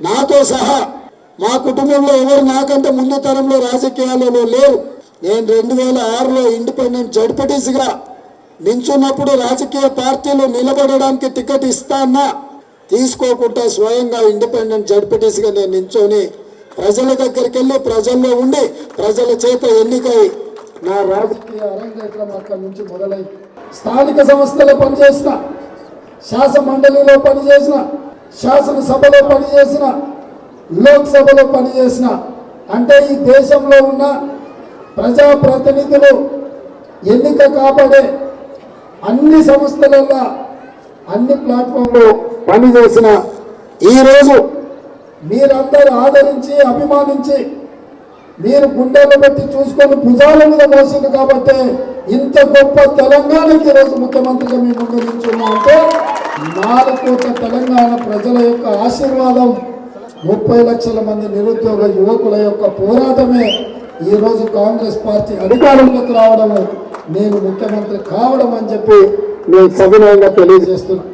నాతో సహా మా కుటుంబంలో ఎవరు నాకంటే ముందు తరంలో రాజకీయాలలో లేరు. నేను రెండు వేల ఆరులో ఇండిపెండెంట్ జడ్పటీస్గా నించున్నప్పుడు రాజకీయ పార్టీలు నిలబడడానికి టికెట్ ఇస్తానా తీసుకోకుండా స్వయంగా ఇండిపెండెంట్ జడ్పటీస్గా నేను నించొని ప్రజల దగ్గరికి వెళ్ళి ప్రజల్లో ఉండి ప్రజల చేత ఎన్నికై నా రాజకీయ అరంగేట్రం అక్కడి నుంచి మొదలై స్థానిక సంస్థలో పనిచేసిన శాసన మండలిలో పనిచేసిన శాసనసభలో పనిచేసిన లోక్సభలో పనిచేసిన అంటే ఈ దేశంలో ఉన్న ప్రజాప్రతినిధులు ఎన్నిక కాబడే అన్ని సంస్థలలో అన్ని ప్లాట్ఫామ్లో పనిచేసిన ఈరోజు మీరందరూ ఆదరించి అభిమానించి మీరు గుండెలు పెట్టి చూసుకొని భుజాల మీద మోసింది కాబట్టి ఇంత గొప్ప తెలంగాణకి ఈరోజు ముఖ్యమంత్రిగా మీ ముందు అంటే నాలుగు కోట్ల తెలంగాణ ప్రజల యొక్క ఆశీర్వాదం. ముప్పై లక్షల మంది నిరుద్యోగ యువకుల యొక్క పోరాటమే ఈరోజు కాంగ్రెస్ పార్టీ అధికారంలోకి రావడము. నేను ముఖ్యమంత్రి కావడం అని చెప్పి నేను సవినయంగా తెలియజేస్తున్నా.